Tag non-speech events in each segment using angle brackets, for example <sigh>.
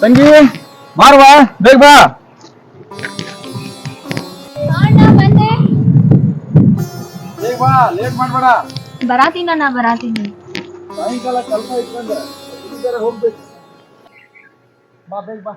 ತಂಗಿ ಮಾರ್ವಾ ಬೇಗ ಬಾ ಬಂದೆ ಬೇಗ ಬಾ ಲೇಟ್ ಮಾಡ್ಬೇಡ ಬರಾತೀನಿ ನಾ ಬರಾತೀನಿ ಸಾಯಂಕಾಲ ಕೆಲಸ ಇಟ್ಕೊಂಡೆ ಇಲ್ಲಿ ಬೇರೆ ಹೋಗ್ಬೇಕು ಬಾ ಬೇಗ ಬಾ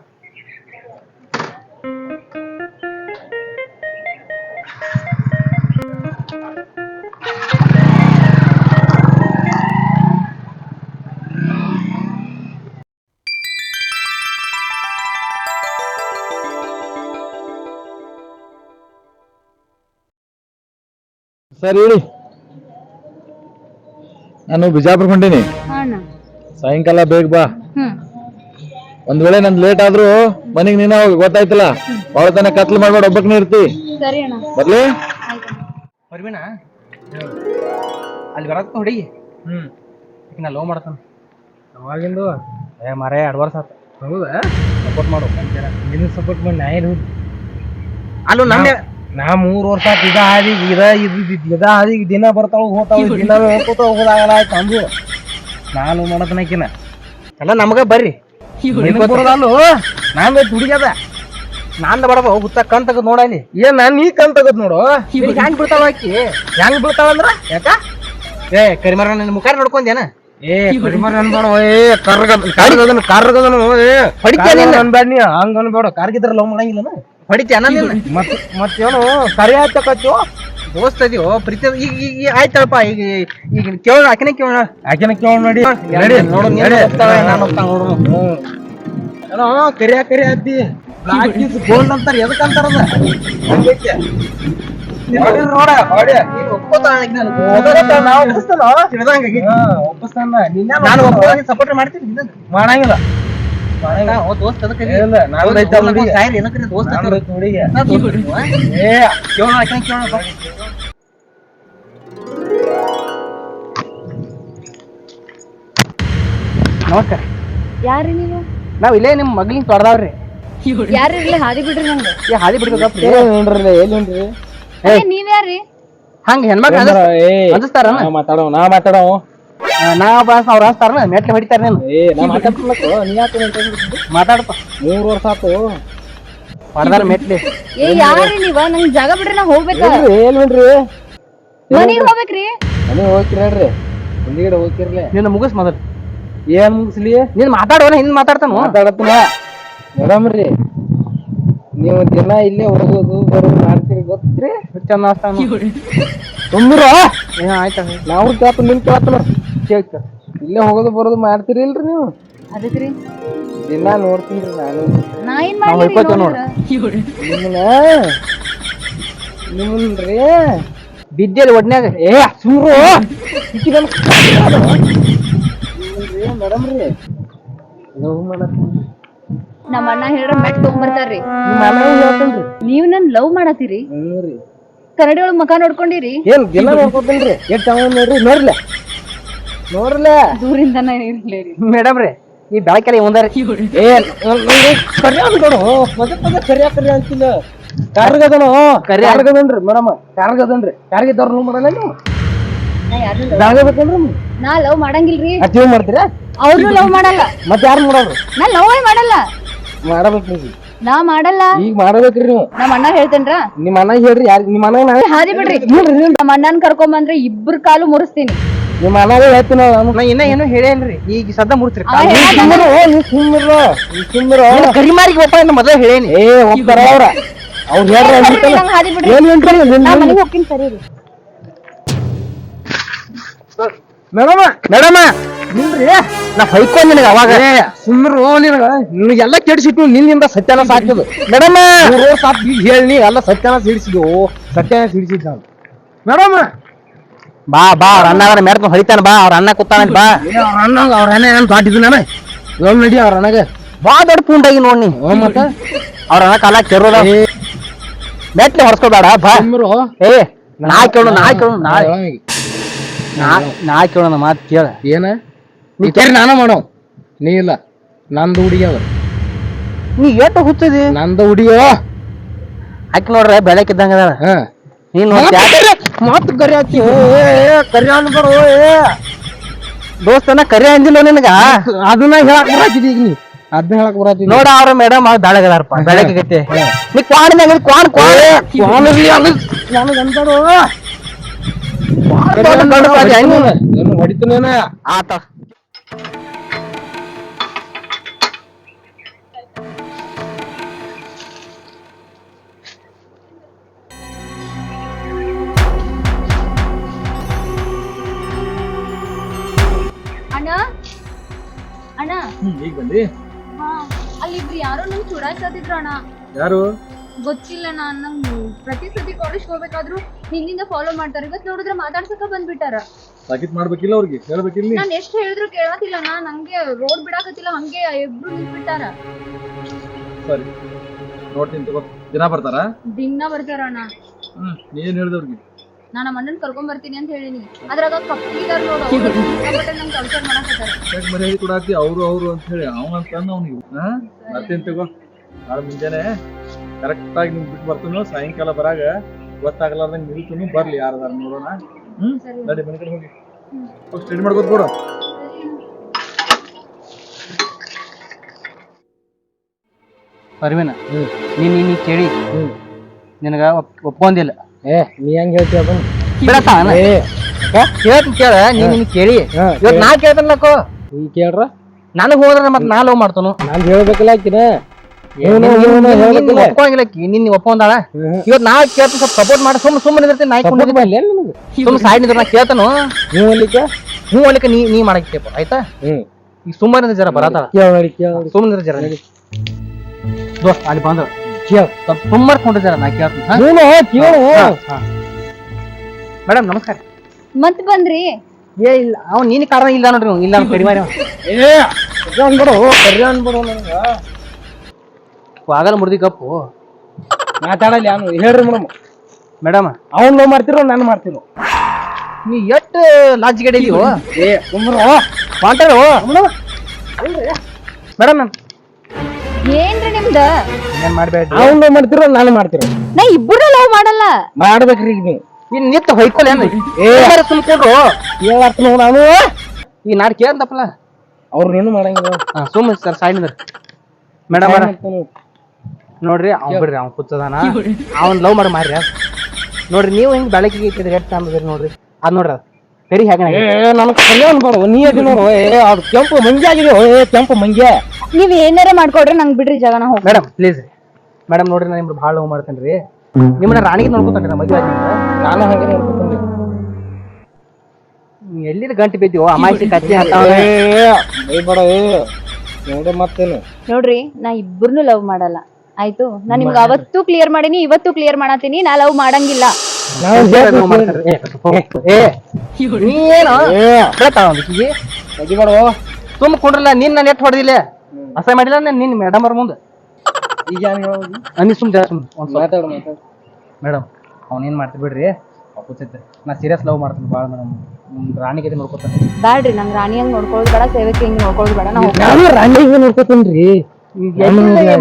ಸರ್ ಹೇಳಿ. ನಾನು ಬಿಜಾಪುರ ಹೊಂಟೀನಿ ಸಾಯಂಕಾಲ ಬೇಗ ಬಾ. ಹ್ಮ್. ಒಂದ್ ವೇಳೆ ನಂದು ಲೇಟ್ ಆದ್ರೂ ಮನೆಗ್ ನೀನ ಹೋಗಿ ಗೊತ್ತಾಯ್ತಲ್ಲ? ಅವಳ ತನ ಕತ್ಲು ಮಾಡ್ಬೇಡ ಒಬ್ಬಕ್ ಇರ್ತಿ. ಸರಿ ಅಣ್ಣ. ಬರ್ಲಿ? ಆಯ್ತು ಅಲ್ಲಿ ಬರತ್ತ ಹುಡುಗಿ ಹ್ಮ್. ಈಗ ನಾ ಲವ್ ಮಾಡ್ತಾನ. ಅವಾಗಿಂದು ಏ ಮಾರೇ ಎರಡು ವರ್ಷ ಆತ. ಹೌದಾ? ಸಪೋರ್ಟ್ ಮಾಡು. ನಿನ್ನ ಸಪೋರ್ಟ್ ಮಾಡಿ ನಾ ಏನು ಅಲ್ಲೂ ನಾ ಮೂರ್ ವರ್ಷ ಇದ ಹಾದಿ ಇದ ಇದ್ ಇದ್ ಹಾದಿ ದಿನ ಬರ್ತಾವ ಹೋತಾವ ದಿನ ಹೋಗ್ಕೋತ ಹೋಗೋದಾಗಲ್ಲ ಆಯ್ತು ಅಂದು ನಾನು ಮಾಡತನಕಿನ ಅಲ್ಲ ನಮಗ ಬರ್ರಿ. ಬರೋದಲ್ಲು? ನಾನ್ ದುಡಿಗದ ನಾಂದ ಬಡಬ ಹುತ್ತ ಕಣ್ ತಗದ್ ನೋಡಲಿ. ಏನ್ ನಾನ್ ನೀ ಕಣ್ ತಗದ್ ನೋಡು? ಹೆಂಗ್ ಬಿಡ್ತಾವ ಅಕ್ಕಿ ಹೆಂಗ್ ಬಿಡ್ತಾವ ಅಂದ್ರ? ಯಾಕ? ಏ ಕರಿಮರ ನನ್ನ ಮುಖ ನೋಡ್ಕೊಂದೇನ ಏ ಕರಿಮರ ಅನ್ಬೇಡ ಏ ಕರ್ಗದ್ ಕರ್ಗದನು ಕರ್ಗದನು ಏ ಪಡಿಕೆ ನೀನು? ಅನ್ಬೇಡ ನೀ ಹಂಗ ಅನ್ಬೇಡ. ಕಾರ್ಗಿದ್ರ ಲವ್ ಮಾಡಂಗಿಲ್ಲ ಹೊಡಿತ್ಯಾನ ನಿನ್ನ? ಮತ್ ಮತ್ತೇನು ಕರಿ ಆಯ್ತಕಚ್ಚು ದೋಸ್ತ ಇದೀವೋ ಪ್ರೀತಿ ಈಗ ಈಗ ಆಯ್ತಳಪ್ಪ ಈಗ ಈಗ ಕೇಳೋಣ ಆಕಿನ ಕೇಳೋಣ. ಆಕೆನ ಕೇಳ ನೋಡಿ. ನಡಿ. ನೋಡು ನೀನು ಹೋಗ್ತಾಳೆ ನಾನು ಹೋಗ್ತಾಳ ನೋಡು ಏನೋ ಕರಿಯ ಕರಿ ಅದ್ದಿ. ಬ್ಲಾಕ್ ಇಸ್ ಗೋಲ್ಡ್ ಅಂತಾರ ಎದಕ್ ಅಂತಾರ ನೋಡ ಹೊಡಿ. ನೀನು ಒಪ್ಕೋತಾಳ ಈಗ ನಾನು. ಒಪ್ಪಿಸ್ತಾನ. ಒಪ್ಪಿಸ್ತಾನ ನಾನು ಒಪ್ಕೊಳ್ಳೋಕೆ ಸಪೋರ್ಟ್ ಮಾಡ್ತೀನಿ. ಮಾಡಂಗಿಲ್ಲ. ನಮಸ್ಕಾರ. ಯಾರಿ ನೀವು? ನಾವ್ ಇಲ್ಲೇ ನಿಮ್ ಮಗ್ಲಿಂಗ್ ತೊಡ್ದಾವ್ರಿ ಯಾರು ಇರ್ಲಿ ಹಾದಿ ಬಿಡ್ರಿ ನಂಗೆ ಏ ಹಾದಿ ಬಿಡ್ಬೇಕಪ್ಪ ನೋಡ್ರಿ ಎಲ್ಲಿ ಏ ನೀವ್ ಯಾರಿ ಹಂಗ ಹೆಣ್ಮಕ್ಳು ಏ ಅಂಜಿಸ್ತಾರ ನಾ ಮಾತಾಡೋ ನಾ ಮಾತಾಡೋ ನಾ ಬಾಸ್ ಅವ್ರ ಹಸ್ತಾರ ಮೆಟ್ಲಿ ಹೊಡಿತಾರ ನೀನು. ಏ ನಾ ಮಾತಾಡ್ಬೇಕು ನೀ ಯಾಕೆ ಮಾತಾಡಪ್ಪ ಮೂರು ವರ್ಷ ಆತು. ಹೊಡೆದಾರ ಮೆಟ್ಲಿ. ಏ ಯಾರಿ ನೀವ? ನಂಗ್ ಜಾಗ ಬಿಡ್ರಿ ನಾ ಹೋಗ್ಬೇಕ? ಎಲ್ವೇನ್ರಿ ಮನಿಗ್ ಹೋಗ್ಬೇಕ್ರಿ. ಮನೆ ಹೋಗ್ತಿರ ಹೇಳ್ರಿ? ಹಿಂದಿಗಡೆ ಹೋಗ್ತಿರ್ಲಿ. ನಿನ್ನ ಮುಗಿಸ್ ಮೊದಲು. ಏನ್ ಮುಗಿಸ್ಲಿ? ನೀನ್ ಮಾತಾಡೋಣ ಹಿಂದ್ ಮಾತಾಡ್ತಾನ. ಮಾತಾಡತ್ನ ಮೇಡಮ್ ರೀ ನೀವು ದಿನ ಇಲ್ಲೇ ಹೋಗೋದು ಬರೋದು ಮಾಡ್ತೀರಿ ಗೊತ್ತ್ರಿ? ಚಂದ ಅಸ್ತಾನ ತುಂಬಿರ ಏ ಆಯ್ತ ನಾವು ಕೇಳ್ತು ನಿಮ್ ಕೇಳ್ತನ ಕೇಳ್ತ. ಇಲ್ಲೇ ಹೋಗೋದು ಬರೋದು ಮಾಡ್ತೀರಿ ಇಲ್ರಿ ನೀವು? ಅದಕ್ರಿ. ದಿನ ನೋಡ್ತೀನಿ ನಾನು. ನಾ ಏನ್ ಮಾಡ್ಲಿ ಹೊಯ್ಕೋತೇವ್ ನೋಡು. ನಿಮ್ಮನ್ನ ನಿಮ್ಮನ್ರಿ ಬಿದ್ದಲ್ಲಿ ಒಡ್ನ್ಯಾಗ ಏ ಸುಮ್ರು. ಮೇಡಮ್ ರೀ. ಲವ್ ಮಾಡತ್ತೀನಿ. ನಮ್ಮ ಅಣ್ಣ ಹೇಳ್ರ ಮೆಟ್ ತಗೊಂಬರ್ತಾರ್ರಿ. ನಿಮ್ಮ ಅಣ್ಣ ಹೇಳ್ತೇನ್ರಿ. ನೀವ್ ನನ್ ಲವ್ ಮಾಡತ್ತೀರಿ? ಹ್ಞೂ ರೀ. ಕನ್ನಡಿ ಒಳಗ್ ಮಕ ನೋಡ್ಕೊಂಡಿರಿ? ಏನ್ ದಿನ ನೋಡ್ಕೊತೇನ್ರಿ ಎಷ್ಟ್ ಚೆನ್ನಾಗ್ ನೋಡ್ರಿ ನೋಡ್ರಲ್ಲ ದೂರಿಂದನೇ ಇರ್ಲಿ. ರೀ ಮೇಡಮ್ ರೀ ಈ ಬೆಳಕೆಲ್ಲ ಒಂದಾರ ಏ ಕರಿ ಅನ್ಕೊಡು ಪದೇ ಪದೇ ಕರಿಯ ಕರಿ ಅಂತಿಲ್ಲ ಕಾರ್ಗದನು ಕರಿ ಕಾರ್ಗದನ್ರಿ ಮೇಡಮ್ ಕಾರ್ಗದನ್ರಿ ಕಾರ್ಗಿದ್ದವ್ರು ರೂಮ್ ಮಾಡಲ್ಲ ನೀವು? ನಾ ಯಾರು ಬೆಳಗ್ಗೆ ಬೇಕಂದ್ರಿ ನಾ ಲವ್ ಮಾಡಂಗಿಲ್ರಿ. ಅತೀವ್ ಮಾಡ್ತೀರಾ? ಅವ್ರು ಲವ್ ಮಾಡಲ್ಲ. ಮತ್ತೆ ಯಾರು ಮಾಡೋರು? ನಾ ಲವ್ ಮಾಡಲ್ಲ. ಮಾಡಬೇಕು ನೀವು. ನಾ ಮಾಡಲ್ಲ. ಈಗ ಮಾಡಬೇಕ್ರಿ ನೀವು. ನಮ್ಮ ಅಣ್ಣ ಹೇಳ್ತೇನ್ರ? ನಿಮ್ಮ ಅಣ್ಣ ಹೇಳ್ರಿ ಯಾರು ನಿಮ್ಮ ಅಣ್ಣ ಹಾದಿ ಬಿಡ್ರಿ. ನಮ್ಮ ಅಣ್ಣನ್ ಕರ್ಕೊಂಬಂದ್ರೆ ಇಬ್ರು ಕಾಲು ಮುರಿಸ್ತೀನಿ. ನಿಮ್ಮ ಅಣ್ಣಗೆ ಹೇಳ್ತೀನಿ ನಾನು ನಾ ಇನ್ನ ಏನು ಹೇಳೇನ್ರಿ ಈಗ ಸದ್ದ ಮುಡ್ತ್ರಿ ಸುಮ್ಮರು. ನೀವು ಸುಮ್ಮರು ಸುಮ್ಮರು ಕರಿಮಾರಿಗೆ ಒಪ್ಪ ಅಂತ ಮೊದಲೇ ಹೇಳೇನಿ. ಏ ಹೋಗ್ತಾರ ಅವ್ರ. ಅವ್ರು ಹೇಳ್ರಿ ಏನು ಹೇಳ್ತಾರೆ? ನಾ ಮನೆಗೆ ಹೋಗ್ತೀನಿ ಸರಿ ರೀ ಮೇಡಮ ಮೇಡಮ. ನಿಲ್ರಿ. ನಾ ಹೊಯ್ಕೊಂಡ್ ನಿನಗ ಅವಾಗ. ಸುಮ್ಮರು ನಿನಗ. ನಿನಗೆಲ್ಲ ಕೆಡಿಸಿಟ್ಟು ನಿನ್ನಿಂದ ಸತ್ಯಾನ ಆಗ್ತದ. ಮೇಡಮ. ಈಗ ಹೇಳಿ ಎಲ್ಲ ಸತ್ಯಾನ ಸಿಡಿಸಿದ್ವು ಸತ್ಯಾನ ಸಿಡಿಸಿದ್ದ ನಾನು ಮೇಡಮ್. ಬಾ ಬಾ ಅವ್ರ ಅಣ್ಣ ಅವ್ರ ಮೆಡ್ಕೊಂಡು ಹೊಡಿತಾನ ಬಾ ಅವ್ರ ಅಣ್ಣ ಕೂತಾನ ಬಾ. ಅವ್ರ ಅಣ್ಣ ಅವ್ರ ಅಣ್ಣ ಏನ್ ನಾನು? ನಡಿ ಅವ್ರ ಅಣ್ಣಗೆ? ಬಾ ದೊಡ್ಡ ಪುಂಡಾಗಿ ನೋಡಿ ನೀ. ಮತ್ತೆ? ಅವ್ರ ಅಣ್ಣ ಕಾಲ ಕೆರೋದ ಮೆಟ್ಲೆ ಹೊಡ್ಸ್ಕೊಬೇಡ ಬಾ. ಏ ನಾ ಕೇಳು ನಾ ಕೇಳು ನಾ ನಾ- ಕೇಳೋಣ ಮಾತು ಕೇಳ. ಏನ? ನೀ ಕೇರಿ ನಾನು ಮಾಡೋ ನೀ ಇಲ್ಲ. ನಂದು ಹುಡುಗಿ ಅದ ನೀ ಏಟು ಹುಚ್ಚದಿ? ನಂದು ಹುಡುಗಿಯೋ ಹಾಕಿ ನೋಡ್ರೆ ಬೆಳಕಿದ್ದಂಗ ಅದಾಳ. ಹಾ. ನೀನ್ ಮತ್ ಕರಿ ಹಾಕಿ ಕರಿ ಅನ್ಬೇಡ ಏ. ದೋಸ್ತನ ಕರಿ ಅಂದಿಲ್ಲ ನಿನಗ? ಅದನ್ನ ಹೇಳಕ್ ಬರಾಕಿದ್ ಈಗ ನೀ. ಅದನ್ನ ಹೇಳಕ್ ಬರತ್ತೀನಿ ನೋಡ ಅವ್ರ ಮೇಡಮ್ ಅವ್ರ ಬೆಳಗದಾರಪ್ಪ ಬೆಳಗ್ಗೆ ಗತಿ ನೀ ಕ್ವಾನ್ ಕ್ವಾನ್ ನನಗೆ ಅಂತಾಡು ಹೊಡಿತಾನೇನ ಆತ. ಬಂದಿ ಅಲ್ಲಿಬ್ರು ಯಾರೋ ನಂಗೆ ಚುಡಾಯಿಸತ್ತಿದ್ರು ಅಣ್ಣ. ಯಾರು? ಗೊತ್ತಿಲ್ಲ ನಾನು ನಂಗ್ ಪ್ರತಿ ಸತಿ ಕಾಲೇಜ್ ಹೋಗ್ಬೇಕಾದ್ರು ಹಿಂದಿಂದ ಫಾಲೋ ಮಾಡ್ತಾರೆ. ಇವತ್ತು ನೋಡಿದ್ರೆ ಮಾತಾಡ್ಸಕ ಬಂದ್ಬಿಟ್ಟಾರ. ತಾಕೀತ್ ಮಾಡ್ಬೇಕಿಲ್ಲ ಅವ್ರಿಗೆ? ಹೇಳ್ಬೇಕಿಲ್ಲ? ನಾನು ಎಷ್ಟು ಹೇಳಿದ್ರು ಕೇಳತಿಲ್ಲ ನಾ ನಂಗೆ ರೋಡ್ ಬಿಡಾಕತ್ತಿಲ್ಲ. ಹಂಗೆ ಇಬ್ರು ನಿಂತ್ಬಿಟ್ಟಾರ. ಸರಿ. ನೋಡ್ತೀನಿ ತಗೋ. ದಿನ ಬರ್ತಾರ? ದಿನ ಬರ್ತಾರ ಅಣ್ಣ. ಹ್ಮ್ ಏನು ಏನ್ ಹೇಳ್ದೆ ಅವ್ರಿಗೆ. ನಾ ನಮ್ಮ ಅಣ್ಣನ್ ಕರ್ಕೊಂಡ್ ಬರ್ತೀನಿ ಅಂತ ಹೇಳಿನಿ ಅದ್ರಾಗ ಕಪ್ಪಿದಾರ ನೋಡು ನಂಗ್ <laughs> ಕಲ್ಚರ್ ಮಾಡಾಕತ್ತಾರ ಯಾಕೆ ಮರ್ಯಾದೆ ಕೊಡಾತಿ? ಅವರು ಅವರು ಅಂತ ಹೇಳಿ. ಅವ್ನ ಅಂತ ಅವ್ನಿಗೆ ಹಾ? ಬರ್ತೀನಿ ತಗೋ? ನಾಳೆ ಮುಂಜಾನೆ ಕರೆಕ್ಟ್ ಆಗಿ ನಿಮ್ಗೆ ಬಿಟ್ಟು ಬರ್ತೀನಿ ಸಾಯಂಕಾಲ ಬರಾಗ ಗೊತ್ತಾಗಲಾರ್ದಂಗೆ ನಿಲ್ತೀನಿ ಬರ್ಲಿ. ಯಾರದಾರ ನೋಡೋಣ. ಹ್ಮ್. ನಡಿ ಮನೆ ಕಡೆ ಹೋಗಿ. ಸ್ಟಡಿ ಮಾಡ್ಕೋತ ಕೊಡು ಪರ್ವಿನ ನೀ ನೀ ನೀ ಕೇಳಿ. ನಿನಗ ಏ ನೀ ಹೆಂಗ್ ಹೇಳ್ತೀಯ ಅದನ್ನ? ಬಿಡತ್ತ ಏ. ಕೇಳ್ತೀನಿ ಕೇಳ ನೀ ನೀನ್ ಕೇಳಿ. ಇವತ್ ನಾ ಕೇಳ್ತನ್ಲಕ್ಕೋ ನೀ ಕೇಳ್ರ? ನನಗ್ ಹೋದ್ರ ಮತ್ ನಾ ಲವ್ ಮಾಡ್ತಾನು. ನಾನ್ ಹೇಳ್ಬೇಕಲ್ಲ ಆಕಿನ. ನಿನ್ನ ಒಪ್ಪಂದಾಳ ಹೇಳ್ಬೇಕಿಲ್ಲ. ಒಪ್ಕೊಂಗಿಲ್ಲ ನಿನ್ ಒಪ್ಕೊಂದಾಳ ಇವತ್ ನಾ ಕೇಳ್ತೀನಿ ಸ್ವಲ್ಪ ಸಪೋರ್ಟ್ ಮಾಡಿ. ಸುಮ್ ಸುಮ್ಮನೆ ನಿಂದಿರ್ತೀನಿ ಸೈಡ್ ನಿಂದ್ರ ನಾ ಕೇಳ್ತಾನು. ನೀವು ಅಲ್ಲಿಕ? ಅಲ್ಲಿಕ ನೀ ನೀ ಮಾಡಕ್ಕೆ ಆಯ್ತಾ? ಈಗ ಸುಮ್ಮನೆ ಜರ ಬರತಾಳ ಸುಮ್ಮನೆ ಜರ ದೋಸ್ತ ಅಲ್ಲಿ ಬಂದ ಕೇಳ ಕೊಂಡ್ರೆ ಜರ ನಾ ಕೇಳ್ತೀನಿ ಹಾ? ನೀನು ಕೇಳು. ಮೇಡಮ್ ನಮಸ್ಕಾರ. ಮತ್ ಬಂದ್ರಿ? ಏ ಇಲ್ಲ ಅವ್ ನೀನ್ ಕಾರಣ ಇಲ್ಲ ನೋಡ್ರಿ ಅವ್ನು. ಇಲ್ಲ ಅವ್ನು ಕಡಿಮೆ ಅವ. ಏ ಇದು ಅನ್ಬಿಡು ಕರ್ರಿ ಅನ್ಬಿಡು ನನಗ ಆಗಲ್ಲ ಮುರ್ದಿ ಕಪ್ಪು. ಮಾತಾಡಲ್ಲ ಯಾನು ಹೇಳ್ರಿ ಮೇಡಮ್. ಮೇಡಮ್. ಅವ್ನ್ ಲವ್ ಮಾಡ್ತಿರೋ ನಾನು ಮಾಡ್ತಿರೋ. ನೀ ಎಷ್ಟು ಲಾಜ್ ಗಡಿ ಇದೀವೋ ಏ ಕುಂದ್ರು ಮಾತಾಡು ಮೇಡಮ್ ಏನ್ರಿ ನಿಮ್ದ? ಏನ್ ಮಾಡ್ಬೇಡ್ರಿ? ಅವ್ನ್ ಮಾಡ್ತಿರೋ ನಾನು ಮಾಡ್ತಿರೋ? ನಾ ಇಬ್ಬರು ಲವ್ ಮಾಡಲ್ಲ. ಮಾಡ್ಬೇಕ್ರಿ ಈಗ ನೀವು ಇನ್ ನಿತ್ತ ಹೊಯ್ಕೊಲ್ಲ ಏನ್ ಏ. ಸುಮ್ಕೊಂಡ್ರು ಹೇಳತ್ ನಾನು? ಈಗ ನಾಡ್ ಕೇಳ್ದಪ್ಪಲ್ಲ ಅವ್ರು ಏನು ಮಾಡಂಗಿಲ್ಲ. ಹಾ ಸುಮ್ಮ ಸರ್ ಸೈಡ್ ನಿಂದ್ರ. ಮೇಡಮ್ ನೋಡ್ರಿ ಅವ್ನ್ ಬಿಡ್ರಿ ಅವ್ನ್ ಕೂತದಾನ ಅವ್ನ್ ಲವ್ ಮಾಡಿ ಮಾರ್ರಿ. ನೋಡ್ರಿ ನೀವು ಹಿಂಗ್ ಬೆಳಕಿಗೆ ಇಟ್ಟಿದ್ರೆ ಎಷ್ಟು ತಂದ್ರಿ ನೋಡ್ರಿ. ಅದ್ ನೋಡ್ರಿ ಅದ್. ಸರಿ ಹೇಗೆ ಏ ನನ್ ಅನ್ಬೇಡ ನೀ ಅದಿ ನೋಡು ಏ ಅದು ಕೆಂಪು ಮಂಗ್ಯ ಆಗಿದೆ ಏ ಕೆಂಪು ಮಂಗ್ಯ? ನೀವ್ ಏನಾರ ಮಾಡ್ಕೊಡ್ರಿ ನಂಗ್ ಬಿಡ್ರಿ ಜಗನ ಹೋಗ್ ಮೇಡಮ್ ಪ್ಲೀಸ್ ಮೇಡಮ್ ನೋಡ್ರಿ ನಾನು ನಿಮ್ಗೆ ಭಾಳ ಲವ್ ಮಾಡ್ತೇನೆ ರೀ ನಿಮ್ಮನ್ನ ರಾಣಿಗೆ ನೋಡ್ಕೊತಾನೆ ಮದುವೆ ಆಗಿ ನಾನು ಹಂಗೆ ನೋಡ್ಕೊತೀನಿ ಎಲ್ಲಿದ ಗಂಟೆ ಬಿದ್ದೀವೋ ಅಮಾಯಿಸಿ ಕತ್ತಿ ನೋಡು ಮತ್ತೇನು ನೋಡ್ರಿ ನಾ ಇಬ್ಬರನ್ನು ಲವ್ ಮಾಡಲ್ಲ ಆಯ್ತು ನಾ ನಿಮ್ಗೆ ಅವತ್ತು ಕ್ಲಿಯರ್ ಮಾಡೀನಿ ಇವತ್ತು ಕ್ಲಿಯರ್ ಮಾಡತೀನಿ ನಾ ಲವ್ ಮಾಡಂಗಿಲ್ಲ ಏ ನೀ ಏನು ತೆಗಿಬೇಡ ತುಂಬ ಕೊಂಡ್ರಲ್ಲ ನೀನ್ ನಾನು ಎಷ್ಟು ಹೊಡೆದಿಲ್ಲ ಅಸಹ್ಯ ಮಾಡಿಲ್ಲ ನಾನು ನಿನ್ನ ಮೇಡಮ್ ಅವ್ರ ಮುಂದೆ. ಈಗ ಏನು ಹೇಳೋದು? ಅನ್ನಿ ಸುಮ್ ಜರ ಸುಮ್ ಒಂದ್ ಮಾತಾಡು ಮಾತಾಡು. ಮೇಡಮ್ ಅವ್ನೇನ್ ಮಾಡ್ತೀವಿ ಬಿಡ್ರಿ? ಕೂತೈತೆ ನಾ ಸೀರಿಯಸ್ ಲವ್ ಮಾಡ್ತೀನಿ ಭಾಳ ಮೇಡಮ್ ರಾಣಿಗೆ ನೋಡ್ಕೊತಾನೆ. ಬ್ಯಾಡ್ರಿ ನಂಗೆ ರಾಣಿ ಹಂಗ್ ನೋಡ್ಕೊಳ್ಳೋದು ಬೇಡ ಸೇವಕಿ ಹಿಂಗ್ ನೋಡ್ಕೊಳ್ಳೋದು ಬೇಡ. ನಾವು ಹೋಗ್ ಈಗ ರಾಣಿಗೆ ನೋಡ್ಕೊತೀನಿ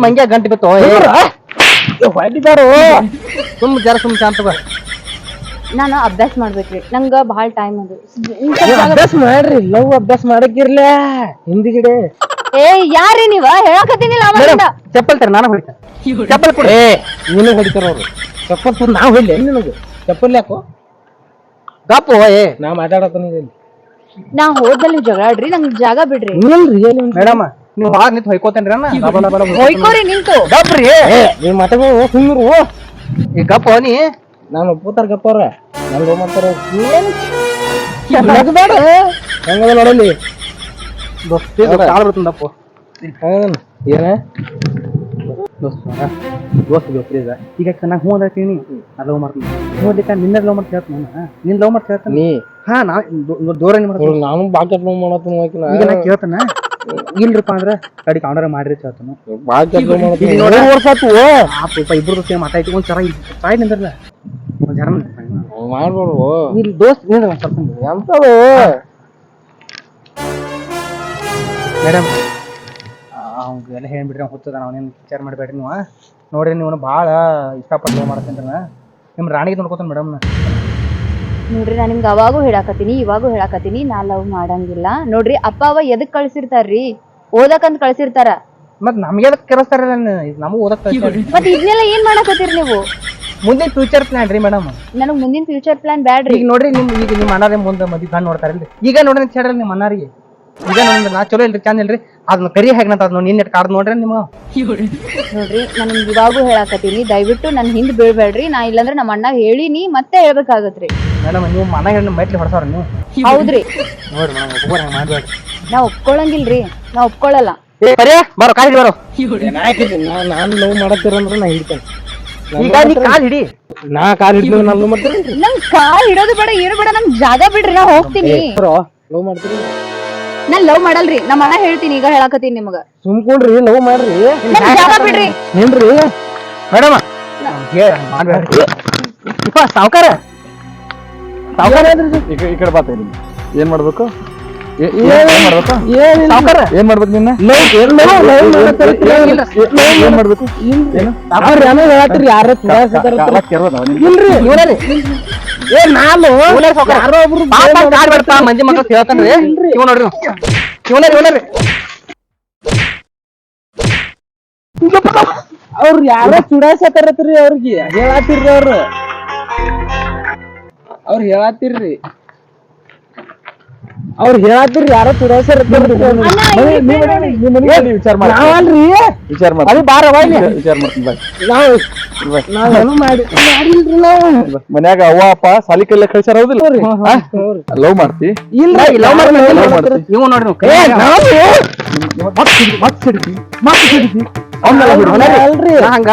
ಮಂಗ್ಯ ಗಂಟೆ ಬಿತ್ತು? ಹೊಡಿತಾರೋ ಸುಮ್ ಜರ ಸುಮ್ ಶಾಂತ ಬಾ. ನಾನು ಅಭ್ಯಾಸ ಮಾಡ್ಬೇಕ್ರಿ. ನಂಗ ಬಹಳ ಟೈಮ್ ಅದು. ಅಭ್ಯಾಸ ಮಾಡ್ರಿ. ಲವ್ ಅಭ್ಯಾಸ ಮಾಡಕ್ಕಿರ್ಲ ಹಿಂದಿಗಿಡೆ. ಏ ಯಾರಿ ನೀವ? ಹೇಳಕತ್ತೀನಿಲ್ಲ ಅವಾಗಿಂದ ಚಪ್ಪಲ್ ತರ ನಾನು ಹೊಡಿತ. ಚಪ್ಪಲ್ ಕೊಡಿ. ಏ ನೀನು ಹೊಡಿತಾರ ಅವ್ರು. ಚಪ್ಪಲ್ ತಂದು ನಾವು ಹೇಳಿ ನಿನಗೆ? ಚಪ್ಪಲ್ ಯಾಕೋ? ಗಪ್ಪು ಏ. ನಾ ಮಾತಾಡತ್ತೀನಿ ಇಲ್ಲಿ. ನಾ ಹೋದಲ್ಲಿ ನೀವ್ ಜಗಳಾಡ್ರಿ ನಂಗ್ ಜಾಗ ಬಿಡ್ರಿ. ಏನು ಮೇಡಮ್ ನೀವು ಭಾಳ ನಿಂತು ಹೊಯ್ಕೋತೇನ್ರಿ ಅಣ್ಣ. ಹೋಯ್ಕೋರಿ ನಿಂತು. ಗಪ್ಪ್ರಿ ಏ. ನೀ ಮಾತಾಡೋ ಸುಮ್ಮರು ಈ ಗಪ್ಪ ನೀ. ನಾನು ಒಪ್ಪುತ್ತಾರ ಗಪ್ಪ ಅವ್ರ. ಲವ್ ಮಾಡ್ತಾರ ನಗಬೇಡ ಹೆಂಗದ ನೋಡಲಿ ದೋಸ್ತಿ ಕಾಲ್ ಏನ? ದೋಸ್ತ ದೋಸ್ತ ದೋಸ್ತ ಈಗ ಈಗ ನಾನು ಹ್ಞೂ ಅಂತೀನಿ ನಾ ಲವ್ ಮಾಡ್ತೀನಿ. ಹ್ಞೂ ಅದಕ್ಕೆ ನಿನ್ನ ಲವ್ ಮಾಡಿ ಹೇಳ್ತೀನಿ ನಾನು ನಿನ್ನ ಲವ್ ಮಾಡಿ ಹೇಳ್ತಾನೆ? ನೀ? ಹಾ ನಾ ದೂರ ಮಾಡ್ತೀನಿ. ನಾನು ಬಾಕೆಟ್ ಲವ್ ಮಾಡತ್ತೀನಿ ಈಗ ನಾ ಕೇಳ್ತಾನ? ಇಲ್ರಿಪ್ಪ ಅಂದ್ರೆ ಕಡಿಗೆ ಅವನರ ಮಾಡ್ರಿ ಹೇಳ್ತಾನು. ಇಬ್ರದ್ದು ಸೇಮ್ ಮಾತಾಯ್ತು ಒಂದ್ ಇಲ್ಲಿ ಸಾಯ್ ನಿಂದ್ರಲ್ಲ ಒಂದ್ ಜನ ಮಾಡ್ಬೋದು. ಇಲ್ಲಿ ದೋಸ್ತ್ ನಿಂದ್ರ ಸ್ವಲ್ಪ. ಎಂತದು? ಮೇಡಮ್. ಅವ್ಗೆ ಎಲ್ಲ ಹೇಳ್ಬಿಡ್ರಿ ಹೊತ್ತದ ಹುತ್ತದ ಅವನೇನು ವಿಚಾರ ಮಾಡಬೇಡ್ರಿ ನೀವು ನೋಡ್ರಿ ನೀವು ಭಾಳ ಇಷ್ಟಪಟ್ಟು ಮಾಡ್ತೀನಿ ನಿಮ್ಮ ರಾಣಿಗೆ ನೋಡ್ಕೊತಾನೆ ಮೇಡಮ್. ನೋಡ್ರಿ ನಾನು ನಿಮ್ಗೆ ಅವಾಗೂ ಹೇಳಾಕತ್ತೀನಿ ಇವಾಗೂ ಹೇಳಾಕತ್ತೀನಿ ನಾ ಲವ್ ಮಾಡಂಗಿಲ್ಲ. ನೋಡ್ರಿ ಅಪ್ಪ ಅವ ಎದಕ್ ಕಳ್ಸಿರ್ತಾರ್ರಿ? ಓದಕ್ಕಂತ ಕಳ್ಸಿರ್ತಾರ. ಮತ್ ನಮ್ಗೆ ಅದಕ್ಕೆ ಕರೆಸ್ತಾರ ನಮಗೆ ಓದಕ್ ಕಳ್ಸ್ಯಾರ. ಮತ್ ಇದನ್ನೆಲ್ಲ ಏನ್ ಮಾಡಕತ್ತೀರಿ ನೀವು? ಮುಂದಿನ ಫ್ಯೂಚರ್ ಪ್ಲಾನ್ ರೀ ಮೇಡಮ್. ನನಗ್ ಮುಂದಿನ ಫ್ಯೂಚರ್ ಪ್ಲಾನ್ ಬ್ಯಾಡ್ರಿ. ಈಗ ನೋಡ್ರಿ ನಿಮ್ ಈಗ ನಿಮ್ಮ ಅಣ್ಣಾರೇ ಮುಂದೆ ಮದ್ವೆ ಗಂಡ್ ನೋಡ್ತಾರಲ್ರಿ. ಈಗ ನೋಡ್ರಿ ಅಂತ ಹೇಳ್ರಿ ನಿಮ್ಮ ಅಣ್ಣಾರಿಗೆ. ನಾ ಚಲೋ ಇಲ್ರಿ ಚಂದ ಇಲ್ರಿ. ಅದನ್ನ ಕರಿ ಹೇಗೆ ಅದ್ ನೋಡಿ ನಿನ್ನೆ ಕಾಡ್ ನೋಡ್ರಿ ನಿಮ್ಮ ನೋಡ್ರಿ ನಾನು ನಿಮ್ಗೆ ಇವಾಗೂ ಹೇಳಾಕತ್ತೀನಿ. ದಯವಿಟ್ಟು ನನ್ ಹಿಂದ್ ಬೀಳ್ಬೇಡ್ರಿ. ನಾ ಇಲ್ಲಂದ್ರೆ ನಮ್ಮ ಅಣ್ಣ ಹೇಳಿನಿ ಮತ್ತೆ ಹೇಳ್ಬೇಕಾಗತ್ರಿ. ಮೇಡಮ್ ನೀವು ಮನ ಹೆಣ್ಣು ಮೈಟ್ಲಿ ಹೊಡ್ಸವ್ರ ನೀವು? ಹೌದ್ರಿ. ನೋಡ್ರಿ ಮೇಡಮ್ ಒಬ್ಬರು ಹಂಗೆ ಮಾಡ್ಬೇಡ್ರಿ ನಾ ಒಪ್ಕೊಳಂಗಿಲ್ರಿ. ನಾ ಒಪ್ಕೊಳಲ್ಲ. ಏ ಬರೇ ಬರೋ ಕಾಲ್ ಹಿಡಿ ಬರೋ. ನಾನು ಲವ್ ಮಾಡತ್ತೀರಂದ್ರ ನಾ ಹಿಡಿತೇನೆ. ಈಗ ನೀ ಕಾಲ್ ಹಿಡಿ. ನಾ ಕಾಲ್ ಹಿಡಿದ್ರೆ ನಾನು ಲವ್ ಮಾಡ್ತೀನಿ ನಂಗ್ ಕಾಲ್ ಹಿಡೋದು ಬೇಡ ಏನು ಬೇಡ ನಂಗ್ ಜಾಗ ಬಿಡ್ರಿ ನಾ ಹೋಗ್ತೀನಿ. ಲವ್ ನಾನ್ ಲವ್ ಮಾಡಲ್ರಿ. ನಮ್ಮ ಅಣ್ಣ ಹೇಳ್ತೀನಿ ಈಗ ಹೇಳಾಕತ್ತೀನಿ ನಿಮಗ. ಸುಮ್ಕೊಂಡ್ರಿ ಲವ್ ಮಾಡ್ರಿ. ಜಾಗ ಬಿಡ್ರಿ? ನಿಲ್ರಿ ಮೇಡಮ್ ಸಾವುಕಾರ. ಸಾವುಕಾರ ಈ ಕಡೆ- ಬಾತ ಏನ್ ಮಾಡ್ಬೇಕು? ಏನ್ ಮಾಡ್ಬೇಕು ನಿನ್ನ ಮಾಡ್ಬೇಕು ಯಾರ ಏ ನಾನು ಯಾರೋ ಒಬ್ರು ಮಂದಿ ಇವ ನೋಡ್ರಿ ಅವ್ರು ಚುಡಾಯಿಸತ್ತಾರತ್ರಿ ಅವ್ರಿಗೆ ಹೇಳಾತಿರ್ರಿ ಅವ್ರು ಅವ್ರು ಹೇಳಾತಿರ್ರಿ ಅವ್ರು ಹೇಳಾದ್ರು ಯಾರೋ ತುರಾಸರ್ ವಿಚಾರ ಮಾಡಿ ನಾವಲ್ರಿ. ವಿಚಾರ ಮಾಡಿ ಅದು ಬಾರ ಬಾಯ್ಲಿ ವಿಚಾರ ಮಾಡ್ತೀನಿ ಬಾಯ್ ನಾವು ನಾವೇನು ಮಾಡಿ ಮಾಡಿಲ್ರಿ ನಾವು. ಮನ್ಯಾಗ ಅವ್ವ ಅಪ್ಪ ಸಾಲಿ ಕೈಲ ಕಳ್ಸಾರ ಹೌದಿಲ್ಲ? ಲವ್ ಮಾಡ್ತಿ? ಇಲ್ರಿ ಲವ್ ಮಾಡಿ ಲವ್ ಮಾಡ್ತಿ? ನೋಡ್ರಿ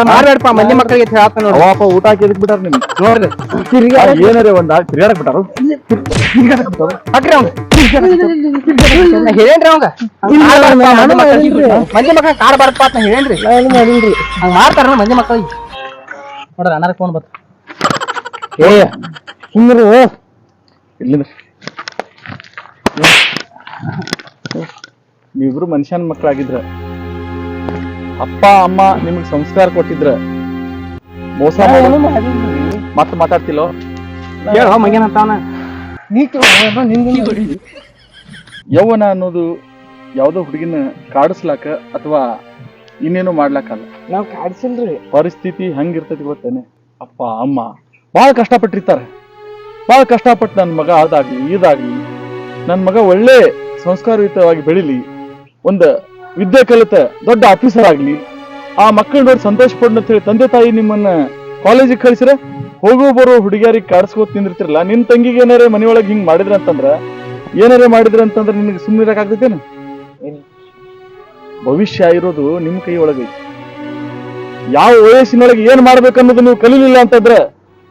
ಮಾಡ್ಬೇಡಪ್ಪ ಮಂದಿ ಮಕ್ಕಳಿಗೆ ನೋಡಿ ಅವ್ವ ಅಪ್ಪ ಊಟ ಹಾಕಿ ಎದಕ್ ಬಿಟ್ಟಾರ ನಿಮ್ಗೆ? ನೋಡ್ರಿ. ಏನರೇ ಏನಾರೇ ಒಂದ್ ತಿರ್ಗಾಡಕ್ ಬಿಟ್ಟಾರ? ಹಾಕ್ರಿ ಅವ್ನ. ನಾ ಹೇಳೇನ್ರಿ ಅವಂಗ. ಮಂದಿ ಮಕ್ಕಳ ಕಾಡ್ ಬಾರಪ್ಪ ಅಂತ ಹೇಳೇನ್ರಿ ನಾನು ಮಾಡಿಲ್ರಿ ಹಂಗ ಮಾಡ್ತಾರ ಮಂದಿ ಮಕ್ಕಳಿಗೆ ನೋಡ್ರಿ ಅನಾರ ಫೋನ್ ಬತ್ತ ಏ ಸುಮ್ಮರು ಇಲ್ಲಿಂದ ನೀವಿಬ್ರು ಮನುಷ್ಯನ ಮಕ್ಕಳಾಗಿದ್ರ ಅಪ್ಪ ಅಮ್ಮ ನಿಮ್ಗೆ ಸಂಸ್ಕಾರ ಕೊಟ್ಟಿದ್ರ. ಮೋಸ ಮತ್ತೆ ಮಾತಾಡ್ತಿಲ್ಲೋ? ಹೇಳ ಮಂಗ್ಯಾನ ಅಂತಾವನ ನೀ ನಿಂಗೆ ಯೌವನ ಅನ್ನೋದು ಯಾವುದೋ ಹುಡುಗಿನ ಕಾಡಿಸ್ಲಾಕ ಅಥವಾ ಇನ್ನೇನು ಮಾಡ್ಲಾಕಲ್ಲ? ನಾವ್ ಕಾಡ್ಸಿಲ್ರಿ. ಪರಿಸ್ಥಿತಿ ಹಂಗಿರ್ತೈತಿ ಗೊತ್ತೇನೆ? ಅಪ್ಪ ಅಮ್ಮ ಭಾಳ ಕಷ್ಟಪಟ್ಟಿರ್ತಾರೆ. ಭಾಳ ಕಷ್ಟಪಟ್ಟು ನನ್ನ ಮಗ ಅದಾಗ್ಲಿ ಇದಾಗ್ಲಿ ನನ್ನ ಮಗ ಒಳ್ಳೆ ಸಂಸ್ಕಾರಯುತವಾಗಿ ಬೆಳಿಲಿ ಒಂದು ವಿದ್ಯೆ ಕಲಿತ ದೊಡ್ಡ ಆಫೀಸರ್ ಆಗ್ಲಿ ಆ ಮಕ್ಕಳು ನೋಡಿ ಸಂತೋಷ ಪಡ್ನಂತ ಹೇಳಿ ತಂದೆ ತಾಯಿ ನಿಮ್ಮನ್ನ ಕಾಲೇಜಿಗೆ ಕಳಿಸ್ರೆ ಹೋಗೋ ಬರೋ ಹುಡುಗಿಯರಿಗೆ ಕಾಡಿಸ್ಕೋ ತಿಂದಿರ್ತಿರಲ್ಲ ನಿನ್ ತಂಗಿಗೆ ಏನಾರೇ ಮನೆಯೊಳಗೆ ಹಿಂಗ್ ಮಾಡಿದ್ರ ಅಂತಂದ್ರ ಏನಾರೇ ಮಾಡಿದ್ರ ಅಂತಂದ್ರೆ ನಿನಗೆ ಸುಮ್ಮನೆ ಇರಕ್ಕಾಗ್ತೈತೇನು ಭವಿಷ್ಯ ಇರೋದು ನಿಮ್ ಕೈ ಒಳಗೈತಿ ಯಾವ ವಯಸ್ಸಿನೊಳಗೆ ಏನ್ ಮಾಡ್ಬೇಕನ್ನೋದು ನೀವು ಕಲೀಲಿಲ್ಲ ಅಂತಂದ್ರೆ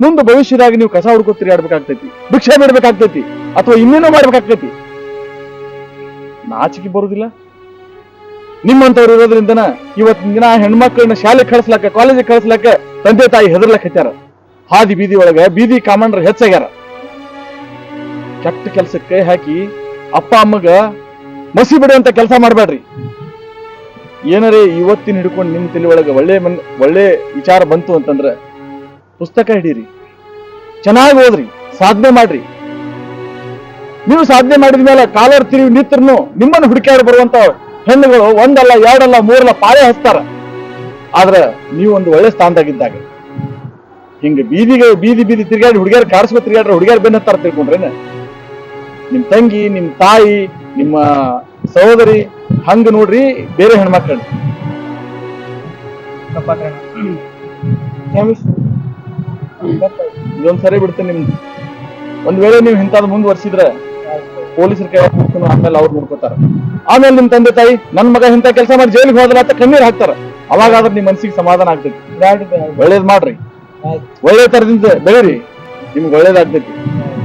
ಮುಂದೆ ಭವಿಷ್ಯದಾಗ ನೀವು ಕಸ ಹುಡ್ಕೋ ಆಡ್ಬೇಕಾಗ್ತೈತಿ ಭಿಕ್ಷೆ ಬಿಡ್ಬೇಕಾಗ್ತೈತಿ ಅಥವಾ ಇನ್ನೇನೋ ಮಾಡ್ಬೇಕಾಗ್ತೈತಿ. ನಾಚಿಕೆ ಬರುದಿಲ್ಲ. ನಿಮ್ಮಂತವ್ರು ಇರೋದ್ರಿಂದನ ಇವತ್ತಿನ ದಿನ ಹೆಣ್ಮಕ್ಳನ್ನ ಶಾಲೆ ಕಳಿಸ್ಲಾಕ ಕಾಲೇಜಿಗೆ ಕಳಿಸ್ಲಾಕ ತಂದೆ ತಾಯಿ ಹೆದರ್ಲಕ್ ಹಚ್ಚಾರ ಹಾದಿ ಬೀದಿ ಒಳಗ ಬೀದಿ ಕಾಮಂಡ್ರ ಹೆಚ್ಚಾಗ್ಯಾರ. ಕೆಟ್ಟ ಕೆಲ್ಸಕ್ಕೆ ಹಾಕಿ ಅಪ್ಪ, ಅಮ್ಮಗ ಮಸಿ ಬಿಡುವಂತ ಕೆಲಸ ಮಾಡಬೇಡ್ರಿ ಏನರೇ ಇವತ್ತಿನ ಹಿಡ್ಕೊಂಡು ನಿಮ್ಮ ತಲೆ ಒಳಗೆ ಒಳ್ಳೆ ಮನ್, ಒಳ್ಳೆ ವಿಚಾರ ಬಂತು ಅಂತಂದ್ರೆ ಪುಸ್ತಕ ಹಿಡೀರಿ. ಚೆನ್ನಾಗಿ ಓದ್ರಿ, ಸಾಧನೆ ಮಾಡ್ರಿ. ನೀವು ಸಾಧನೆ ಮಾಡಿದ ಮೇಲೆ ಕಾಲರ್ ತಿರುವಿ ನಿಂತ್ರನು ನಿಮ್ಮನ್ನು ಹುಡುಕಾಡಿ ಬರುವಂತ ಹೆಣ್ಣುಗಳು ಒಂದಲ್ಲ, ಎರಡಲ್ಲ, ಮೂರಲ್ಲ ಪಾಳೆ ಹಚ್ತಾರ. ಆದ್ರೆ ನೀವು ಒಂದು ಒಳ್ಳೆ ಸ್ಥಾನದಾಗಿದ್ದಾಗ ಹಿಂಗ ಬೀದಿಗೆ ಬೀದಿ ಬೀದಿ ತಿರ್ಗಾಡಿ ಹುಡುಗಿಯರ್ ಕಾಡಿಸ್ಕೊ ತಿರ್ಗಾಡ್ರೆ ಹುಡುಗಿಯರ್ ಬೆನ್ನ ಹತ್ತಾರ ತಿಳ್ಕೊಂಡ್ರೇನ? ನಿಮ್ ತಂಗಿ ನಿಮ್ ತಾಯಿ ನಿಮ್ಮ ಸಹೋದರಿ ಹಂಗ ನೋಡ್ರಿ ಬೇರೆ ಹೆಣ್ಮಕ್ಳು ಇದೊಂದ್. ಸರಿ ಬಿಡ್ತೇನೆ ನಿಮ್ದು ಒಂದ್ ವೇಳೆ ನೀವು ಇಂಥದ್ ಮುಂದುವರ್ಸಿದ್ರೆ ಪೊಲೀಸರ ಕೈ ಹಾಕ್ಬಿಡ್ತಾನೆ ಆಮೇಲೆ ಅವ್ರು ನೋಡ್ಕೋತಾರ. ಆಮೇಲೆ ನಿಮ್ ತಂದೆ ತಾಯಿ ನನ್ ಮಗ ಇಂಥ ಕೆಲಸ ಮಾಡಿ ಜೈಲಿಗೆ ಹೋದ್ರೆ ಅಂತ ಕಣ್ಣೀರ್ ಹಾಕ್ತಾರ. ಅವಾಗಾದ್ರೆ ನಿಮ್ ಮನ್ಸಿಗೆ ಸಮಾಧಾನ ಆಗ್ತೈತಿ. ಒಳ್ಳೇದ್ ಮಾಡ್ರಿ. ಒಳ್ಳೆ ತರದಿಂದ ಬೆಳೀರಿ. ನಿಮ್ಗೆ ಒಳ್ಳೇದಾಗ್ತೈತಿ.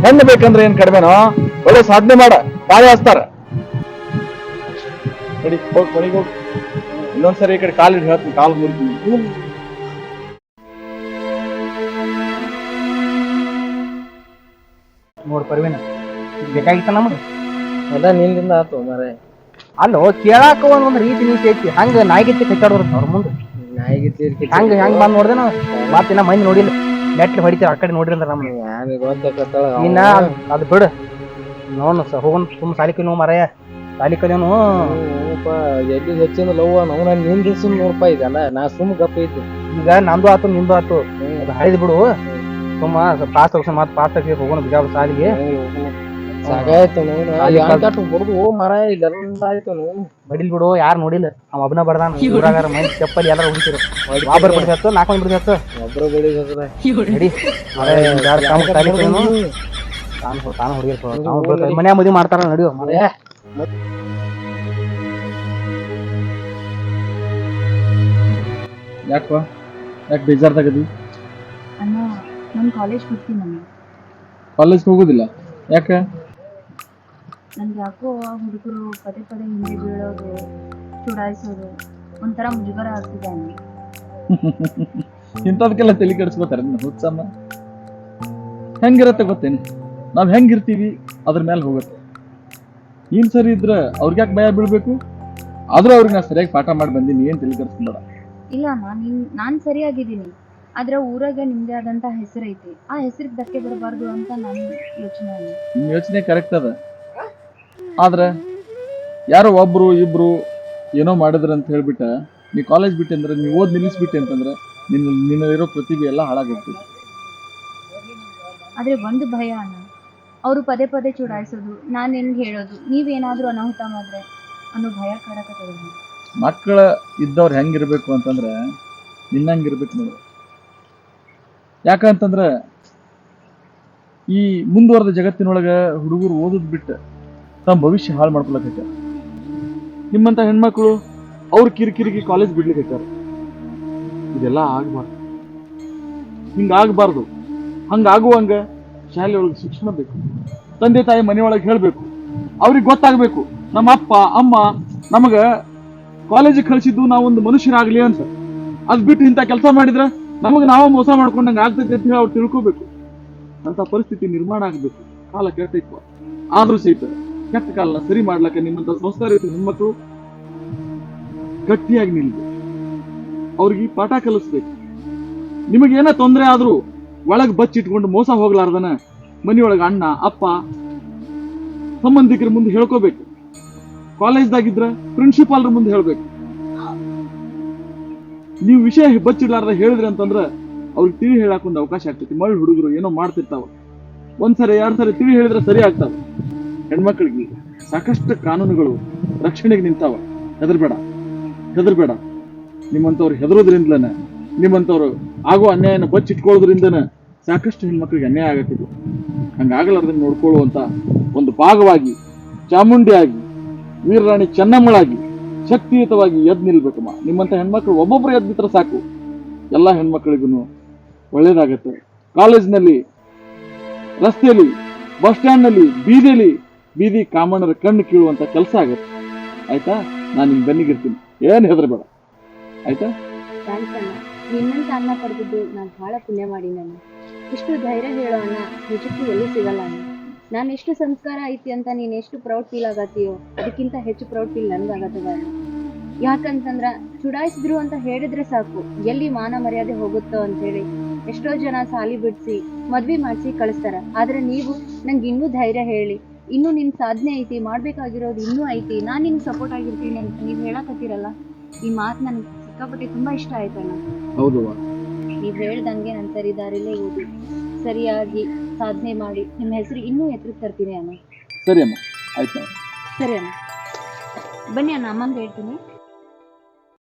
ಹೆಣ್ಣು ಬೇಕಂದ್ರೆ ಏನ್ ಕಡಿಮೆನೋ ಒಳ್ಳೆ ಸಾಧನೆ ಮಾಡ ಪಾಳೆ ಹಚ್ತಾರ ನಡಿ ಹೋಗ್ ಮನೆಗೆ ಹೋಗ್. ಇನ್ನೊಂದ್ಸರಿ ಈ ಕಡೆ ಕಾಲಿಟ್ಟು ಹೇಳ್ತೀನಿ ಕಾಲು ಮುರಿತೀನಿ ನೋಡ್ ಪರ್ವಿನ ಬೇಕಾಗಿತ್ತ ನಮ್ಗೆ? ಎಲ್ಲ ನಿಂದಿಂದ ಆತು ಮರೆ ಅಲ್ಲೋ ಕೇಳಾಕ ಒಂದ್ ರೀತಿ ನೀತಿ ಐತಿ ಹಂಗ ನಾಯಿಗಿತ್ತಿ ಕಚ್ಚಾಡೋರು ಅವ್ರ ಮುಂದೆ. ನಾಯಿಗೆ ಹಂಗ ಹೆಂಗ್ ಬಂದ್ ನೋಡ್ದೆ ನಾವು. ಮತ್ತಿನ್ನ ಮಂದಿ ನೋಡಿಲ್ಲ. ನೆಟ್ಲಿ ಹೊಡಿತೀವಿ ಆ ಕಡೆ ನೋಡ್ರಿ ನಮ್ಮ ಇನ್ನ ಅದ್- ಬಿಡು. ನೋನು ಸ ಹೋಗೋನ್ ಸುಮ್ ಸಾಲಿಕೆ ನೋವು ಮಾರಾಯ. ಸಾಲಿ ಕಲಿಯೋನು. ನೋಡಪ್ಪ ಎಲ್ಲಿ ಹೆಚ್ಚಿನ ಲವ್ ನಾವು ನಿಂದ ಸುಮ್ ನೋಡಪ್ಪ ಇದೆಲ್ಲ ನಾ ಸುಮ್ ಗಪ್ಪ ಇದ್ದೆ. ಈಗ ನಂದು ಆತು ನಿಂದು ಆತು. ಅದು ಹಳಿದ್ ಬಿಡು. ಸುಮ್ಮ ಪಾಸ್ ತಗ್ಸ ಮತ್ ಪಾಸ್ ತೆಗಿ ಹೋಗೋಣ ಬಿಜಾಪುರ ಸಾಲಿಗೆ. ಸಾಕಾಯ್ತು ನೋವು ಬಡ್ದು ಓ ಮರ ಇಲ್ಲೆಲ್ಲ ಆಯ್ತು ನೋವು ಬಡಿಲ್ ಬಿಡು ಯಾರು ನೋಡಿಲ್ಲ. ಅವ ಒಬ್ಬನ ಬಡ್ದಾನ ಊರಾಗಾರ ಮಂದಿ ಚಪ್ಪಲಿ ಎಲ್ಲಾರು ಹುಡುಕಿರು ಒಬ್ಬರು ಬಿಡ್ದತ್ತು ನಾಲ್ಕು ಮಂದಿ ಒಬ್ರು ಬೆಳಿತದ ನಡಿ. ಮಳೆ ಯಾರ್ ತಾನು ತಾನು ಮನ್ಯಾಗ ಮದುವೆ ಮಾಡ್ತಾರ ನಡಿಯೋ. ಮನೆ ಯಾಕೋ ಯಾಕೆ ಬೇಜಾರ್ದಾಗದಿ? ಅಣ್ಣ ನಾನು ಕಾಲೇಜ್ ಕಾಲೇಜ್ಗೆ ಹೋಗೋದಿಲ್ಲ. ಯಾಕೆ? ನನ್ಗೆ ಯಾಕೋ ಹುಡುಗರು ಪದೇ ಪದೇ ಹಿಂದೆ ಬೀಳೋದು ಚುಡಾಯಿಸೋದು ಒಂಥರ ಮುಜುಗರ ಆಗ್ತಿದೆ ಅಣ್ಣ <laughs> ಇಂಥದಕ್ಕೆಲ್ಲ ತಲೆ ಕೆಡಿಸ್ಕೋತಾರೆ ಹುಚ್ಚಮ್ಮ. ಹೆಂಗಿರತ್ತೆ ಗೊತ್ತೇನು? ನಾವು ಹೆಂಗಿರ್ತೀವಿ ಅದ್ರ ಮೇಲೆ ಹೋಗುತ್ತೆ. ನೀನ್ ಸರಿ ಇದ್ರೆ ಅವ್ರಿಗೆ ಯಾಕೆ ಭಯ ಬೀಳ್ಬೇಕು? ಆದ್ರೂ ಅವ್ರಿಗೆ ನಾ ಸರಿಯಾಗಿ ಪಾಠ ಮಾಡಿ ಬಂದೀನಿ ಏನು ತಲೆ ಇಲ್ಲ ಅಮ್ಮ ನೀನ್ ನಾನು ಸರಿಯಾಗಿದ್ದೀನಿ. ಆದ್ರೆ ಊರಾಗ ನಿಮ್ದೇ ಆದಂತ ಹೆಸರೈತಿ. ಆ ಹೆಸರಿಗೆ ಧಕ್ಕೆ ಬರಬಾರ್ದು ಅಂತ ನನ್ನ ಯೋಚನೆ ಯೋಚನೆ ಕರೆಕ್ಟ್ ಅದ. ಆದ್ರೆ ಯಾರೋ ಒಬ್ರು ಇಬ್ಬರು ಏನೋ ಮಾಡಿದ್ರೆ ಅಂತ ಹೇಳಿಬಿಟ್ಟೆ ನೀ ಕಾಲೇಜ್ ಬಿಟ್ಟೆ ಅಂದರೆ ನೀವು ಓದಿ ನಿಲ್ಲಿಸ್ಬಿಟ್ಟೆ ಅಂತಂದ್ರೆ ನಿನ್ನ ನಿನ್ನಲ್ಲಿರೋ ಪ್ರತಿಭೆ ಎಲ್ಲ ಹಾಳಾಗಿರ್ತೀವಿ ಆದರೆ ಒಂದು ಭಯ ಅಣ್ಣ ಅವರು ಪದೇ ಪದೇ ಚುಡಾಯಿಸೋದು ನಾನು ಏನು ಹೇಳೋದು ನೀವೇನಾದರೂ ಅನಾಹುತ ಮಾಡಿದ್ರೆ ಅನ್ನೋ ಭಯ ಕಾಡಕತ್ತದ ಮಕ್ಕಳ ಇದ್ದವ್ರು ಹೆಂಗಿರಬೇಕು ಅಂತಂದ್ರೆ ನಿನ್ನಂಗಿರ್ಬೇಕು ನೋಡು. ಯಾಕಂತಂದ್ರೆ ಈ ಮುಂದುವರೆದ ಜಗತ್ತಿನೊಳಗೆ ಹುಡುಗರು ಓದೋದು ಬಿಟ್ಟು ತಮ್ಮ ಭವಿಷ್ಯ ಹಾಳು ಮಾಡ್ಕೊಳಕೈತೆ. ನಿಮ್ಮಂತ ಹೆಣ್ಮಕ್ಳು ಅವ್ರ ಕಿರಿಕಿರಿಗೆ ಕಾಲೇಜ್ ಬಿಡ್ಲಿಕ್ಕೆ ಇದೆಲ್ಲ ಆಗಬಾರ್ದು. ಹಿಂಗಾಗಬಾರ್ದು ಶಾಲೆ ಒಳಗೆ ಶಿಕ್ಷಣ ಬೇಕು. ತಂದೆ ತಾಯಿ ಮನೆಯೊಳಗೆ ಹೇಳಬೇಕು. ಅವ್ರಿಗೆ ಗೊತ್ತಾಗಬೇಕು. ನಮ್ಮ ಅಪ್ಪ, ಅಮ್ಮ ನಮಗೆ ಕಾಲೇಜಿಗೆ ಕಳಿಸಿದ್ದು ನಾವೊಂದು ಮನುಷ್ಯರಾಗಲಿ ಅಂತ. ಅದು ಬಿಟ್ಟು ಇಂಥ ಕೆಲಸ ಮಾಡಿದ್ರೆ ನಮಗೆ ನಾವು ಮೋಸ ಮಾಡ್ಕೊಂಡಂಗೆ ಆಗ್ತೈತೆ ಅಂತ ಹೇಳಿ ಅವ್ರು ತಿಳ್ಕೋಬೇಕು. ಅಂತ ಪರಿಸ್ಥಿತಿ ನಿರ್ಮಾಣ ಆಗಬೇಕು. ಕಾಲ ಕೆಟ್ಟೈತು ಆದರೂ ಸಹಿತ. ಕೆಟ್ಟ ಕಾಲನ ಸರಿ ಮಾಡ್ಲಿಕ್ಕೆ ನಿಮ್ಮಂತ ಸಂಸ್ಕಾರ ಹೆಣ್ಮಕ್ಳು ಗಟ್ಟಿಯಾಗಿ ನಿಲ್ಬೇಕು ಅವ್ರಿಗೆ ಪಾಠ ಕಲಿಸ್ಬೇಕು. ನಿಮಗೇನ ತೊಂದರೆ ಆದ್ರೂ ಒಳಗ್ ಬಚ್ಚಿಟ್ಕೊಂಡು ಮೋಸ ಹೋಗ್ಲಾರ್ದನ ಮನಿಯೊಳಗ ಅಣ್ಣ, ಅಪ್ಪ, ಸಂಬಂಧಿಕರ ಮುಂದೆ ಹೇಳ್ಕೋಬೇಕು. ಕಾಲೇಜ್ದಾಗಿದ್ರ ಪ್ರಿನ್ಸಿಪಾಲ್ರ ಮುಂದೆ ಹೇಳ್ಬೇಕು. ನೀವು ವಿಷಯ ಬಚ್ಚಿಡ್ಲಾರ್ದ ಹೇಳಿದ್ರಿ ಅಂತಂದ್ರ ಅವ್ರಿಗೆ ತಿಳಿ ಹೇಳಕ್ ಅವಕಾಶ ಆಗ್ತೈತಿ. ಮಳ್ ಹುಡುಗರು ಏನೋ ಮಾಡ್ತಿರ್ತಾವ. ಒಂದ್ಸರಿ ಎರಡ್ ಸರಿ ತಿಳಿ ಹೇಳಿದ್ರೆ ಸರಿ ಆಗ್ತಾವ. ಹೆಣ್ಮಕ್ಳಿಗೆ ಸಾಕಷ್ಟು ಕಾನೂನುಗಳು ರಕ್ಷಣೆಗೆ ನಿಂತಾವ. ಹೆದರ್ಬೇಡ. ಹೆದರ್ಬೇಡ. ನಿಮ್ಮಂಥವ್ರು ಹೆದರೋದ್ರಿಂದಲೇ ನಿಮ್ಮಂಥವ್ರು ಆಗೋ ಅನ್ಯಾಯನ ಬಚ್ಚಿಟ್ಕೊಳ್ಳೋದ್ರಿಂದನೇ ಸಾಕಷ್ಟು ಹೆಣ್ಮಕ್ಳಿಗೆ ಅನ್ಯಾಯ ಆಗತ್ತಿದೆ. ಹಂಗಾಗಲಾರ್ದನ್ನ ನೋಡ್ಕೊಳ್ಳುವಂಥ ಒಂದು ಭಾಗವಾಗಿ ಚಾಮುಂಡಿಯಾಗಿ, ವೀರರಾಣಿ ಚೆನ್ನಮ್ಮಳಾಗಿ ಶಕ್ತಿಯುತವಾಗಿ ಎದ್ದು ನಿಲ್ಬೇಕಮ್ಮ. ನಿಮ್ಮಂತ ಹೆಣ್ಮಕ್ಳು ಒಬ್ಬೊಬ್ಬರು ಎದ್ ನಿಂತ್ರೆ ಸಾಕು. ಎಲ್ಲ ಹೆಣ್ಮಕ್ಳಿಗೂ ಒಳ್ಳೇದಾಗತ್ತೆ. ಕಾಲೇಜ್ನಲ್ಲಿ, ರಸ್ತೆಯಲ್ಲಿ, ಬಸ್ ಸ್ಟ್ಯಾಂಡ್ನಲ್ಲಿ, ಬೀದಿಯಲ್ಲಿ ಬೀದಿ ಕಾಮಣ್ಣರ ಕಣ್ಣು ಕೀಳುವಂಥ ಕೆಲಸ ಆಗುತ್ತೆ. ಆಯ್ತಾ? ನಾನು ನಿಮ್ ಬೆನ್ನಿಗಿರ್ತೀನಿ ಏನು ಹೆದರಬೇಡ. ಆಯ್ತಾ? ಥ್ಯಾಂಕ್ಸ್ ಅಣ್ಣ ನಿನ್ನಂತ ಅನ್ನ ಪಡೆದಿದ್ದು ನಾನು ಬಹಳ ಪುಣ್ಯ ಮಾಡಿ ನಾನು ಇಷ್ಟು ಧೈರ್ಯ ಹೇಳೋ ಅಣ್ಣ ನಿಜಕ್ಕೂ ಎಲ್ಲೂ ಸಿಗಲ್ಲ ಅಣ್ಣ. ನಾನು ಎಷ್ಟು ಸಂಸ್ಕಾರ ಐತಿ ಅಂತ ನೀನು ಎಷ್ಟು ಪ್ರೌಡ್ ಫೀಲ್ ಆಗತ್ತೀಯೋ, ಅದಕ್ಕಿಂತ ಹೆಚ್ಚು ಪ್ರೌಡ್ ಫೀಲ್ ನನಗಾಗತ್ತದ ಅಣ್ಣ. ಯಾಕಂತಂದ್ರ ಚುಡಾಯಿಸಿದ್ರು ಅಂತ ಹೇಳಿದ್ರೆ ಸಾಕು, ಎಲ್ಲಿ ಮಾನ ಮರ್ಯಾದೆ ಹೋಗುತ್ತೋ ಅಂತ ಹೇಳಿ ಎಷ್ಟೋ ಜನ ಸಾಲಿ ಬಿಡಿಸಿ ಮದ್ವೆ ಮಾಡಿಸಿ ಕಳಿಸ್ತಾರ. ಆದ್ರೆ ನೀವು ನಂಗೆ ಇನ್ನೂ ಧೈರ್ಯ ಹೇಳಿ. ಇನ್ನೂ ನಿನ್ ಸಾಧನೆ ಐತಿ ಮಾಡ್ಬೇಕಾಗಿರೋದು ಇನ್ನೂ ಐತಿ ನಾನು ನಿನ್ಗೆ ಸಪೋರ್ಟ್ ಆಗಿರ್ತೀನಿ ಅಂತ ನೀವು ಹೇಳಕತ್ತೀರಲ್ಲ ಈ ಮಾತು ನನಗೆ ಸಿಕ್ಕಾಪಟ್ಟೆ ತುಂಬಾ ಇಷ್ಟ ಆಯ್ತಣ್ಣ ಹೌದು. ನೀವು ಹೇಳ್ದಂಗೆ ನನ್ನ ಸರಿ ದಾರಿಲೇ ಓದಿ ಸರಿಯಾಗಿ ಸಾಧನೆ ಮಾಡಿ ನಿಮ್ಮ ಹೆಸರು ಇನ್ನೂ ಎತ್ತರಕ್ಕೆ ತರ್ತೀನಿ ಅಣ್ಣ. ಸರಿ ಅಮ್ಮ ಆಯ್ತಾ. ಸರಿ ಅಣ್ಣ. ಬನ್ನಿ ಅಣ್ಣ ಅಮ್ಮಂಗೆ ಹೇಳ್ತೀನಿ.